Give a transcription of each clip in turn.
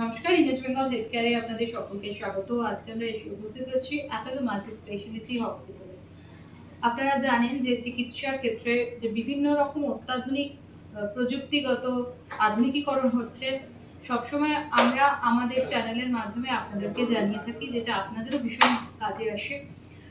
নমস্কার image Bengal health কেয়ারে আপনাদের সকলকে স্বাগত। আজকে আমরা এসে উপস্থিত হচ্ছি অ্যাপেলো মাল্টি স্পেশালিটি হসপিটালে আপনারা জানেন যে চিকিৎসার ক্ষেত্রে যে বিভিন্ন রকম অত্যাধুনিক প্রযুক্তিগত আধুনিকীকরণ হচ্ছে, সবসময় আমরা আমাদের চ্যানেলের মাধ্যমে আপনাদেরকে জানিয়ে থাকি যেটা আপনাদেরও ভীষণ কাজে আসে।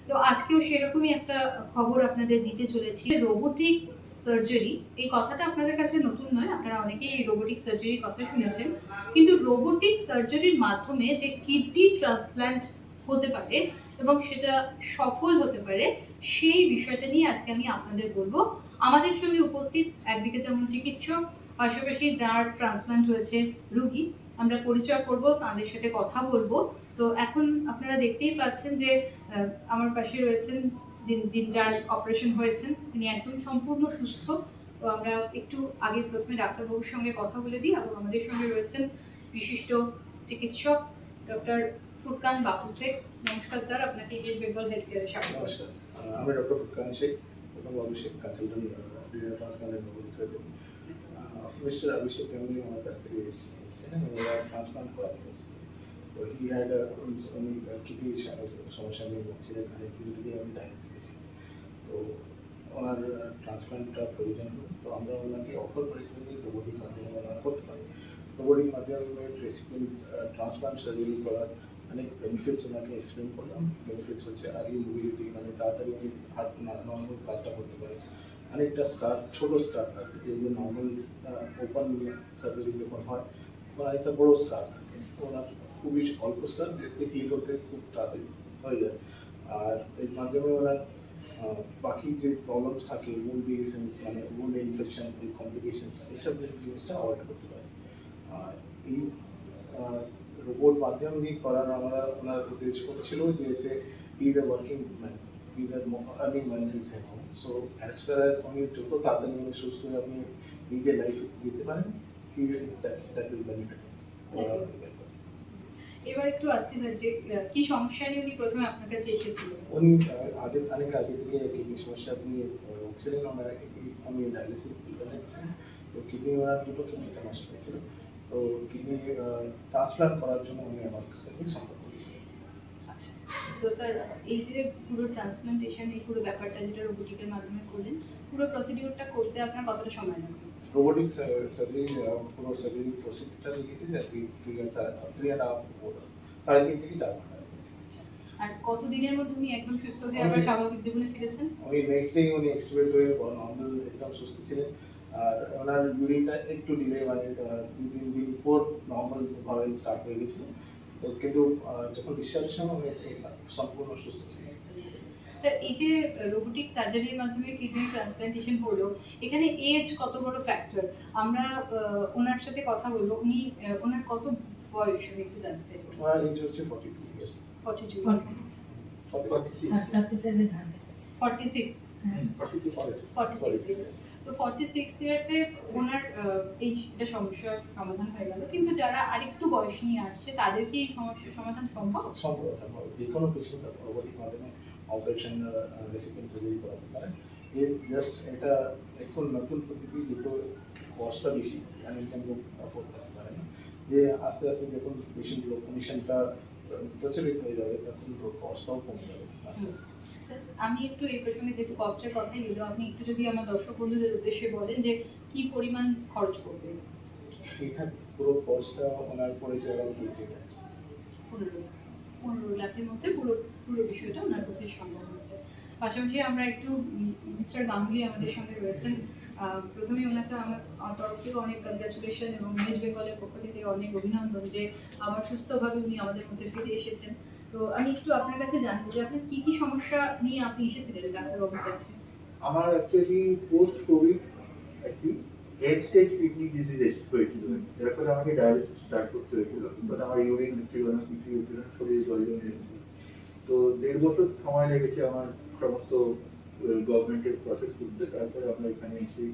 তো আজকেও সেরকমই একটা খবর আপনাদের দিতে চলেছি। রোবোটিক সার্জারি এই কথাটা আপনাদের কাছে নতুন নয়, আপনারা অনেকেই রোবোটিক সার্জারির কথা শুনেছেন। কিন্তু রোবোটিক সার্জারির মাধ্যমে যে কিডনি ট্রান্সপ্ল্যান্ট হতে পারে এবং সেটা সফল হতে পারে, সেই বিষয়টা নিয়ে আজকে আমি আপনাদের বলব। আমাদের সঙ্গে উপস্থিত একদিকে যেমন চিকিৎসক, পাশাপাশি যার ট্রান্সপ্ল্যান্ট হয়েছে রুগী, আমরা পরিচয় করব, তাদের সাথে কথা বলব। তো এখন আপনারা দেখতেই পাচ্ছেন যে আমার পাশে রয়েছেন যিনি যার অপারেশন হয়েছেন, তিনি একদম সম্পূর্ণ সুস্থ। তো আমরা একটু আগে প্রথমে ডাক্তারবাবুর সঙ্গে কথা বলে দিই এবং আমাদের সঙ্গে রয়েছেন বিশিষ্ট চিকিৎসক ডক্টর ফুরকান বাপু শেখ। নমস্কার স্যার, আপনাকে ইমেজ বেঙ্গল হেলথ কেয়ারে স্বাগত। নমস্কার। আমি ডক্টর ফুরকান শেখ কনসালটেন্ট ডিনার সার্জন মিস্টার অভিষেক আমার কাছ থেকে এসেছেন ট্রান্সপ্লান্ট করাতে এসেছে তো হি হ্যাড উনি কিডনি সমস্যা নিয়ে ভুগছিলেন অনেকদিন থেকে আমি ডায়ালিসিস দিয়েছি তো ওনার ট্রান্সপ্লান্টটা প্রয়োজন তো আমরা ওনাকে অফার করেছিলাম যে রোবোটিক মাধ্যমে ওনারা করতে পারে। রোবোটিক মাধ্যমে রেসিপিন ট্রান্সপ্লান্ট সার্জারি করার অনেক বেনিফিটস ওনাকে এক্সপ্লেন করলাম। বেনিফিটস হচ্ছে আর্লি মোবিলিটি মানে তাড়াতাড়ি উনি হার্ট নর্মাল কাজটা করতে পারে। অনেকটা স্কার ছোটো স্কার থাকে যে যে নর্মাল ওপেন সার্জারি যখন হয় তখন একটা বড়ো স্কার থাকে, ওনার খুবই অল্প স্কার দেখতে হিল হতে খুব তাড়াতাড়ি হয়ে যায়। আর এর মাধ্যমে ওনার আহ, বাকি যে প্রবলেমস থাকে উন্ড ডিসেন্স মানে উন্ড ইনফেকশন কমপ্লিকেশনস এইসব জিনিসটা অ্যাভয়েড করতে পারে। আর এই রোবট মাধ্যম দিয়ে করার আমরা ওনার উদ্দেশ্য ছিল যে এতে is a working man is a earning man is a home so as far as উনি যত তাড়াতাড়ি উনি সুস্থ হয়ে আপনি নিজের লাইফ দিতে পারেন দ্যাট উইল বেনিফিট এবার একটু আসছি স্যার যে কি সমস্যা নিয়ে উনি প্রথমে আপনার কাছে এসেছিলেন? উনি আগে অনেক আগে থেকে কিডনি সমস্যা নিয়ে ভুগছিলেন এই- উনি ডায়ালিসিস করেছেন তো কিডনি ওনার দুটো কিডনিটা নষ্ট হয়েছিল তো কিডনি ট্রান্সপ্লান্ট করার জন্য উনি আমার সাথে সম্পর্ক করেছিলেন আচ্ছা। তো স্যার এই যে পুরো ট্রান্সপ্লান্টেশন এই পুরো ব্যাপারটা যেটা রোবোটিকের মাধ্যমে করলেন পুরো প্রসিডিউরটা করতে আপনার কতটা সময় লাগবে রোবোটিক সার্জারি পুরো সার্জারি প্রসিডিউরটা লিখেছি যে three three three and half সাড়ে তিন থেকে চার ঘণ্টা আর কত দিনের মধ্যে উনি একদম সুস্থ হয়ে আবার স্বাভাবিক জীবনে ফিরেছেন? উনি নেক্সট ডে উনি এক্সটিভেট হয়ে একদম সুস্থ ছিলেন। আর ওনার ইউরিনটা একটু ডিলে মানে দুই তিন দিন পর নর্মাল ভাবে স্টার্ট হয়ে গেছিল। তো কিন্তু যখন ডিসচার্জের সময় সম্পূর্ণ সুস্থ ছিলাম স্যার এই যে রোবোটিক সার্জারির মাধ্যমে কিডনি ট্রান্সপ্লান্টেশন হলো এখানে এজ কত বড় ফ্যাক্টর আমরা ওনার সাথে কথা বলব। উনি ওনার কত বয়স? আমি একটু জানতে চাই। ওনার এজ হচ্ছে 42 ইয়ার্স 42 46 স্যার 47 46 46 46 46 তো ফর্টি সিক্স ইয়ার্সে ওনার এইটা সমস্যার সমাধান হয়ে গেল। কিন্তু যারা আরেকটু বয়স নিয়ে আসছে তাদের এই সমস্যার সমাধান সম্ভব? সম্ভব যে কোনো পেশেন্ট রোবোটিক মাধ্যমে অপারেশন রেসিপেন্ট সার্জারি করাতে পারে। এ জাস্ট এটা এখন নতুন পদ্ধতি যেহেতু কস্টটা বেশি। আমেরিকান লোক অ্যাফোর্ড করতে পারে না। যে আস্তে আস্তে যখন পেশেন্ট কন্ডিশনটা প্রচলিত হয়ে যাবে, তখন কস্টটাও কমে যাবে। আস্তে আস্তে। স্যার আমি একটু এই প্রসঙ্গে যেহেতু কস্টের কথাই এলো আপনি একটু যদি আমার দর্শক বন্ধুদের উদ্দেশ্যে বলেন যে কি পরিমাণ খরচ পড়বে এটা পুরো কস্টটা ওনার লাখস পনেরো পনেরো লাখের মধ্যে পুরো পুরো বিষয়টা ওনার পক্ষে সম্ভব হচ্ছে। পাশাপাশি আমরা একটু মিস্টার গাঙ্গুলি আমাদের সঙ্গে রয়েছেন। প্রথমে ওনাকে আমার তরফ থেকে অনেক কনগ্রাচুলেশন এবং ইমেজ বেঙ্গলের পক্ষ থেকে অনেক অভিনন্দন যে আবার সুস্থভাবে উনি আমাদের মধ্যে ফিরে এসেছেন। তো আমি একটু আপনার কাছে জানব যে আপনার কি কি সমস্যা নিয়ে আপনি এসেছিলেন ডাক্তারবাবুর কাছে? আমার অ্যাকচুয়ালি পোস্ট কোভিড একটি হেড স্টেজ কিডনি ডিজিজ হয়েছিল। যার ফলে আমাকে ডায়ালিসিস স্টার্ট করতে হয়েছিল। বিকজ আমার ইউরিন হচ্ছিল না কিছু শরীরে জল জমে তো দেড় বছর সময় লেগেছে আমার সমস্ত গভর্নমেন্টের প্রসেস করতে তারপরে আমরা এখানে এসে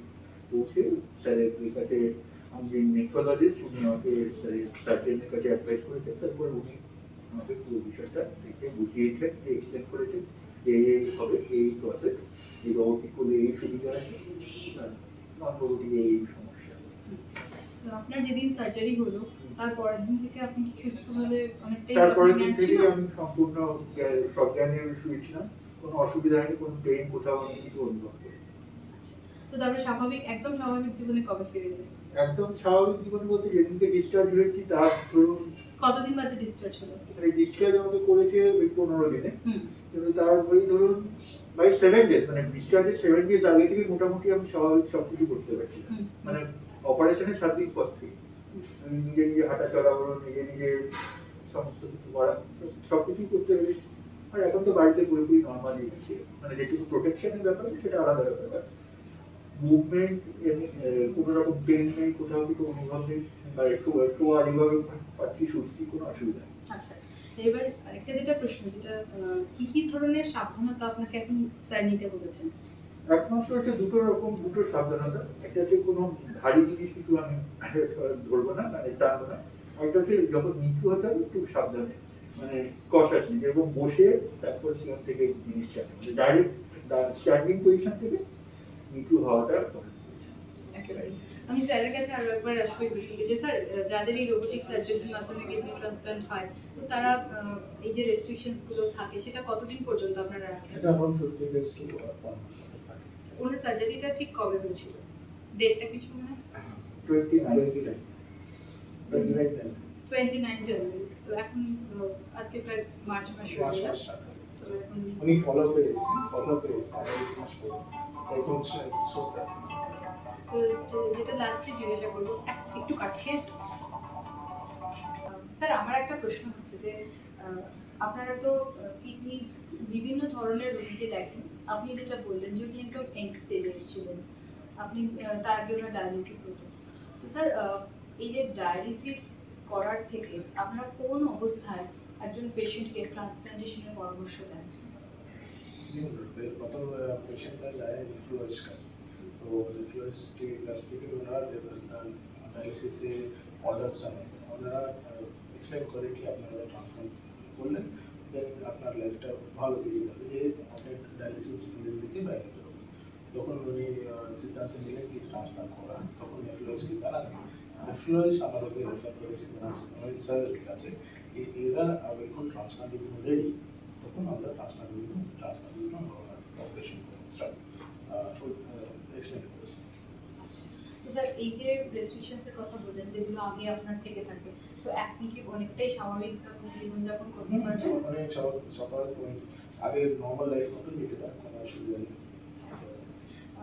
পৌঁছে স্যারের কাছে, আমি নেফ্রোলজিস্ট উনি আমাকে স্যারের সার্জেনের কাছে অ্যাডভাইস করেছেন। তারপর উনি আমাকে পুরো বিষয়টা দেখে বুঝিয়েছেন এক্সপ্লেন করেছেন যে এই হবে এই প্রসেস এই রোগটি করলে এই সুবিধা আছে নন এই সমস্যা আপনার যেদিন সার্জারি হলো তারপরের দিন থেকে আপনি কি সুস্থভাবে অনেকটাই তারপরে আপনার দিন ছিল? আমি সম্পূর্ণ জ্ঞা- সজ্ঞানে শুয়েছিলাম কোনো অসুবিধা হয়নি কোনো পেইন কোথাও আমি কিছু অনুভব করি আচ্ছা। তো তারপরে স্বাভাবিক একদম স্বাভাবিক জীবনে কবে ফিরে যাবে একদম স্বাভাবিক জীবন বলতে যেদিনকে ডিসচার্জ হয়েছি তার ধরুন কতদিন বাদে ডিসচার্জ হলো? মানে ডিসচার্জ আমাকে করেছে ওই পনেরো দিনে। কিন্তু তার ওই ধরুন বাই সেভেন ডেজ মানে ডিসচার্জের সেভেন ডেজ আগে থেকে মোটামুটি আমি স্বাভাবিক সব কিছু করতে পারছি। মানে অপারেশনের সাত দিন পর থেকে। আমি নিজে নিজে হাঁটা চলা বলুন নিজে নিজে সমস্ত কিছু করা সব কিছুই করতে পেরেছি। আর এখন তো বাড়িতে পুরোপুরি নর্মালি মানে যেটুকু প্রোটেকশনের ব্যাপার সেটা আলাদা ব্যাপার। মুভমেন্ট এমনি আহ, কোনো রকম পেন নেই কোথাও কিছু অনুভব নেই বা একটু একটু যেভাবে পাচ্ছি সুস্থি কোনো অসুবিধা নেই। আচ্ছা এবার আরেকটা যেটা প্রশ্ন যেটা কি কি ধরনের সাবধানতা আপনাকে এখন স্যার নিতে বলেছেন? একমাত্র হচ্ছে দুটো রকম দুটো সাবধানতা। একটা হচ্ছে কোনো ভারী জিনিস কিছু আমি ধরবো না মানে টানবো না। একটা হচ্ছে যখন নিচু হতে হবে একটু সাবধানে মানে কষাসি এবং বসে তারপর সেখান থেকে জিনিস টানে ডাইরেক্ট স্ট্যান্ডিং পজিশন থেকে হওয়াটা আমি স্যারের কাছে আরও একবার আসব এই বিষয়টি যে স্যার যাদের এই রোবোটিক সার্জারির মাধ্যমে কিডনি ট্রান্সপ্লান্ট হয় তো তারা এই যে রেস্ট্রিকশনসগুলো থাকে সেটা কতদিন পর্যন্ত আপনারা রাখেন? এটা আমার ফিফটি ডেজ টু ওনার সার্জারিটা ঠিক কবে হয়েছিল? ডেটটা কিছু মনে nine twenty nine twenty nine January twenty nine January তো এখন আজকে প্রায় মার্চ মাস উনি ফলো করে ফলো করে আচ্ছা, স্যার আমার একটা প্রশ্ন হচ্ছে যে আপনারা তো কিডনি বিভিন্ন ধরনের রোগীকে দেখেন। আপনি যেটা বললেন যে উনি এসেছিলেন। আপনি তার আগে ওনার ডায়ালিসিস হতো। তো স্যার এই যে ডায়ালিসিস করার থেকে আপনারা কোন অবস্থায় একজন পেশেন্টকে ট্রান্সপ্লান্টেশনের পরামর্শ দেন? দেখুন, প্রথম পেশেন্টটা যায় রিফ্লুয়েন্স কাছে তো রিফ্লুয়েন্সটির কাছ থেকে ওনারা ডায়ালিসিসে অর্ডারসটা নেন ওনারা এক্সপ্লেন করে কি আপনারা ট্রান্সপ্লান্ট করলেন দেন আপনার লাইফটা ভালো দিকে যাবে। যে আপনি ডায়ালিসিস ফিল্ডের দিকে বাইরে বেরোবেন তখন উনি সিদ্ধান্ত নিলেন কি ট্রান্সপ্লান্ট করা। তখন রিফ্লুয়েন্সকে জানালেন রিফ্লুয়েন্স আমাদেরকে রেফার করেছে স্যারের কাছে। এরা এখন ট্রান্সপ্লান্টের জন্য রেডি তখন আমরা ট্রান্সপ্লান্ট করলাম ট্রান্সপ্লান্ট করলাম অপারেশন স্টার্ট এক্সপ্লেন করেছে তো স্যার এই যে রেস্ট্রিকশনসের কথা বললেন যেগুলো আগে আপনার থেকে থাকে তো এখন কি অনেকটাই স্বাভাবিকভাবে জীবনযাপন করতে পারবেন? অনেক স্বাভাবিক আগে নর্মাল লাইফ মতো নিতে পারেন কোনো অসুবিধা নেই।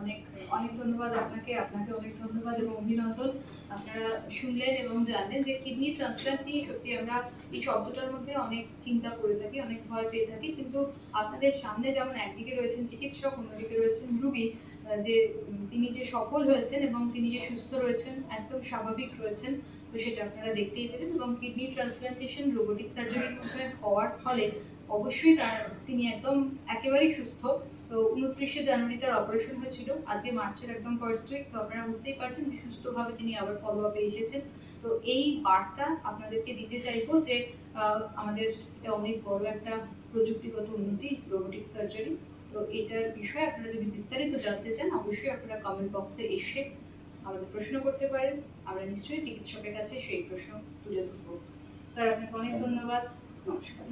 অনেক অনেক ধন্যবাদ আপনাকে আপনাকে অনেক ধন্যবাদ এবং অভিনন্দন। আপনারা শুনলেন এবং জানলেন যে কিডনি ট্রান্সপ্লান্ট নিয়ে সত্যি আমরা এই শব্দটার মধ্যে অনেক চিন্তা করে থাকি, অনেক ভয় পেয়ে থাকি। কিন্তু আপনাদের সামনে যেমন একদিকে রয়েছেন চিকিৎসক, অন্যদিকে রয়েছেন রুগী যে তিনি যে সফল হয়েছেন এবং তিনি যে সুস্থ রয়েছেন, একদম স্বাভাবিক রয়েছেন, তো সেটা আপনারা দেখতেই পেলেন এবং কিডনি ট্রান্সপ্লান্টেশন রোবোটিক সার্জারির মাধ্যমে হওয়ার ফলে অবশ্যই তার, তিনি একদম একেবারেই সুস্থ। তো উনত্রিশে জানুয়ারি তার অপারেশন হয়েছিল। আজকে মার্চের একদম ফার্স্ট উইক তো আপনারা বুঝতেই পারছেন যে সুস্থভাবে তিনি আবার ফলো আপে এসেছেন। তো এই বার্তা আপনাদেরকে দিতে চাইব যে আমাদের এটা অনেক বড় একটা প্রযুক্তিগত উন্নতি রোবোটিক সার্জারি তো এটার বিষয়ে আপনারা যদি বিস্তারিত জানতে চান, অবশ্যই আপনারা কমেন্ট বক্সে এসে আমাদের প্রশ্ন করতে পারেন। আমরা নিশ্চয়ই চিকিৎসকের কাছে সেই প্রশ্ন তুলে ধরবো। স্যার, আপনাকে অনেক ধন্যবাদ। নমস্কার।